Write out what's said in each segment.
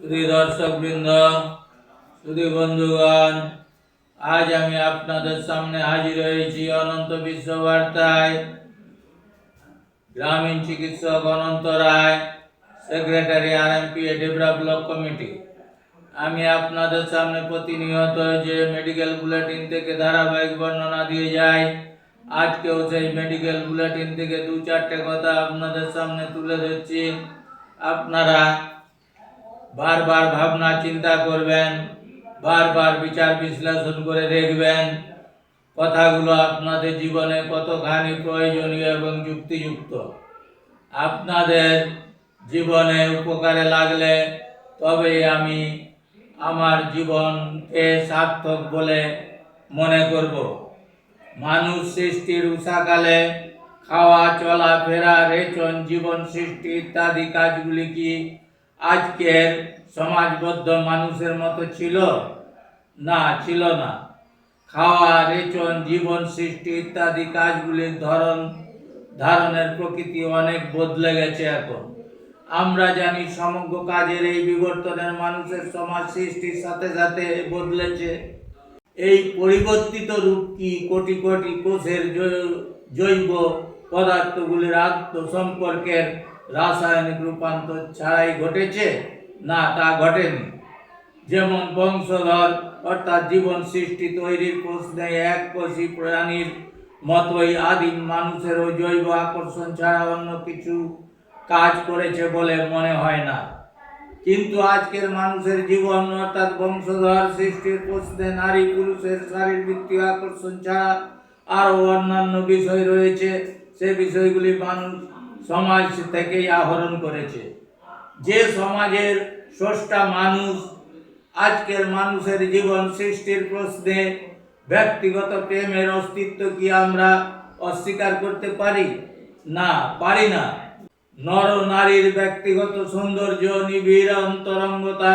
সুধী দর্শক বৃন্দ সুধী বন্ধুগণ আজ আমি আপনাদের সামনে হাজির হয়েছি অনন্ত বিশ্ব বার্তায় গ্রামীণ চিকিৎসক Ananta Roy, secretary R M P Debra block committee. আমি আপনাদের সামনে প্রতিনিয়ত যে মেডিকেল বুলেটিন থেকে ধারাবাহিক বর্ণনা দিয়ে যাই, আজকেও সেই মেডিকেল বুলেটিন থেকে দু চারটে কথা আপনাদের সামনে তুলে ধরছি। আপনারা বারবার ভাবনা, চিন্তা করবেন, বারবার বিচার বিশ্লেষণ করে দেখবেন, কথাগুলো আপনাদের জীবনে কতখানি প্রয়োজনীয় এবং যুক্তিযুক্ত। আপনাদের জীবনে উপকারে লাগলে তবেই আমি আমার জীবনকে সার্থক বলে মনে করব। মানুষ সৃষ্টির উষাকালে খাওয়া চলা ফেরা রেচন, জীবন সৃষ্টি ইত্যাদি কাজগুলি কি আজকের সমাজবদ্ধ মানুষের মতো ছিল না ছিল না। খাওয়া, রেচন, জীবন সৃষ্টি ইত্যাদি কাজগুলির ধরন, ধারণের প্রকৃতি অনেক বদলে গেছে এখন। আমরা জানি সমগ্র কাজের এই বিবর্তনের মানুষের সমাজ সৃষ্টির সাথে সাথে বদলেছে। এই পরিবর্তিত রূপ কি কোটি কোটি কোষের জৈব পদার্থগুলির আত্মসম্পর্কের রাসায়নিক রূপান্তর ছাড়াই ঘটেছে? না, তা ঘটেনি। যেমন বংশধর অর্থাৎ জীবন সৃষ্টি তৈরির প্রশ্নে এক কোষী প্রাণীর মতোই আদিম মানুষেরও জৈব আকর্ষণ ছাড়া অন্য কিছু কাজ করেছে বলে মনে হয় না। কিন্তু আজকের মানুষের জীবন অর্থাৎ বংশধর সৃষ্টির প্রশ্নে নারী পুরুষের শারীরবৃত্তীয় আকর্ষণ ছাড়া আরও অন্যান্য বিষয় রয়েছে। সে বিষয়গুলি মানুষ সমাজ থেকেই আহরণ করেছে। যে সমাজের স্রষ্টা মানুষ, আজকের মানুষের জীবন সৃষ্টির প্রশ্নে ব্যক্তিগত প্রেমের অস্তিত্ব কি আমরা অস্বীকার করতে পারি? না পারি না। নর নারীর ব্যক্তিগত সৌন্দর্য, নিবিড় অন্তরঙ্গতা,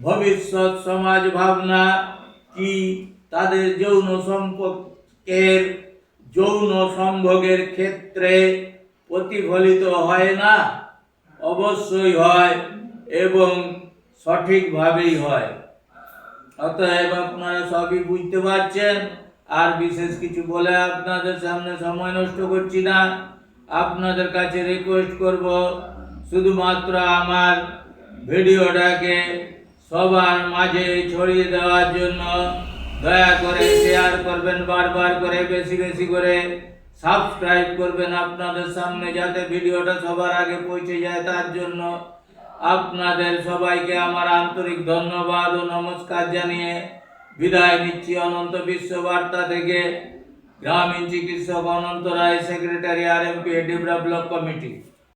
ভবিষ্যৎ সমাজ ভাবনা কি তাদের যৌন সম্পর্কের, যৌন সম্ভোগের ক্ষেত্রে প্রতিফলিত হয় না। অবশ্যই হয় এবং সঠিকভাবেই হয়। অতএব আপনারা সবই বুঝতে পারছেন। আর বিশেষ কিছু বলে আপনাদের সামনে সময় নষ্ট করছি না। আপনাদের কাছে রিকোয়েস্ট করব, শুধুমাত্র আমার ভিডিওটাকে সবার মাঝে ছড়িয়ে দেওয়ার জন্য। দয়া করে শেয়ার করবেন, বারবার করে, বেশি বেশি করে। সাবস্ক্রাইব করবেন আপনাদের সামনে যাতে ভিডিওটা সবার আগে পৌঁছে যায় তার জন্য। আপনাদের সবাইকে আমার আন্তরিক ধন্যবাদ ও নমস্কার জানিয়ে বিদায় নিচ্ছি অনন্ত বিশ্ববার্তা থেকে। গ্রামীণ চিকিৎসক Ananta Roy, secretary R M P block committee.